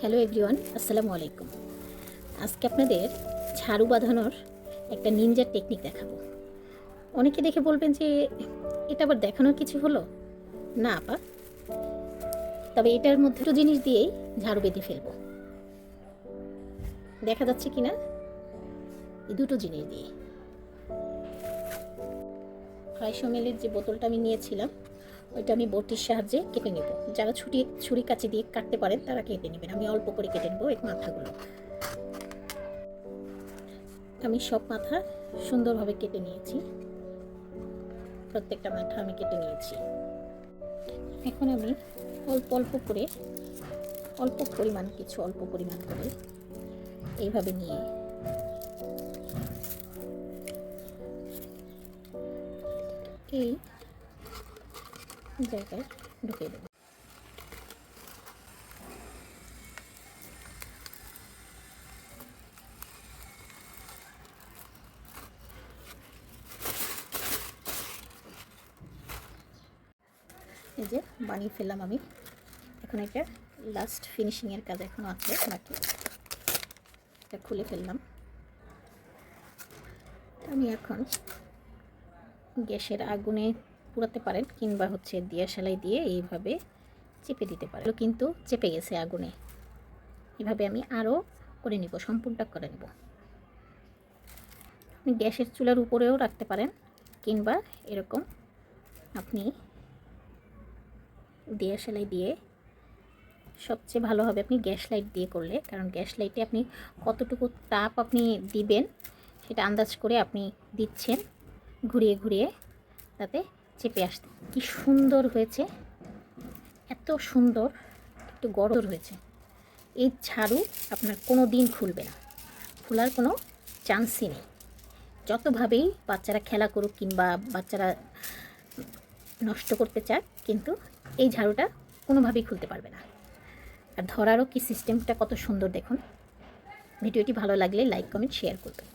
Hello everyone, আসসালামু আলাইকুম। আজকে আপনাদের ঝাড়ু বাঁধানোর একটা নিনজার টেকনিক দেখাবো। অনেকে দেখে বলবেন যে, এটা আবার দেখানোর কিছু হলো? না, আপা। তবে এটার মধ্যে তো জিনিস দিয়েই ঝাড়ু বেঁধে ফেলব। দেখা যাচ্ছে কি না? এই দুটো জিনিস দিয়ে। আড়াইশো মিলির যে বোতলটা আমি নিয়েছিলাম ওইটা আমি বটির সাহায্যে কেটে নেব। যারা ছুটি, ছুরি কাছে দিয়ে কাটতে পারেন, তারা কেটে নেবেন। আমি অল্প করে কেটে নেব এক মাথাগুলো। আমি সব মাথা সুন্দরভাবে কেটে নিয়েছি। প্রত্যেকটা মাথা আমি কেটে নিয়েছি। এখন আমি অল্প অল্প করে, অল্প পরিমাণ, কিছু অল্প পরিমাণ করে এইভাবে নিয়ে এই জায়গায় ঢুকে দেবো। এই যে বানিয়ে ফেললাম আমি। এখন এটা লাস্ট ফিনিশিংয়ের কাজ এখনও আছে, বাকি এটা খুলে ফেললাম। আমি এখন গ্যাসের আগুনে পুরাতে পারেন কিংবা হচ্ছে দিয়া সেলাই দিয়ে এইভাবে চেপে দিতে পারেন। কিন্তু চেপে গেছে আগুনে। এভাবে আমি আরও করে নিব, সম্পূর্ণটা করে নেব। আপনি গ্যাসের চুলার উপরেও রাখতে পারেন কিংবা এরকম আপনি দিয়া সেলাই দিয়ে সবচেয়ে ভালো হবে আপনি গ্যাস লাইট দিয়ে করলে, কারণ গ্যাস লাইটে আপনি কতটুকু তাপ আপনি দিবেন সেটা আন্দাজ করে আপনি দিচ্ছেন ঘুরিয়ে ঘুরিয়ে, তাতে চেপে আসতে। কি সুন্দর হয়েছে। এত সুন্দর, একটু গরম হয়েছে। এই ঝাড়ু আপনার কোনো দিন খুলবে না। খোলার কোনো চান্সই নেই। যতভাবেই বাচ্চারা খেলা করুক কিংবা বাচ্চারা নষ্ট করতে চাক, কিন্তু এই ঝাড়ুটা কোনোভাবেই খুলতে পারবে না। আর ধরারও কি সিস্টেমটা কত সুন্দর দেখুন। ভিডিওটি ভালো লাগলে লাইক কমেন্ট শেয়ার করবেন।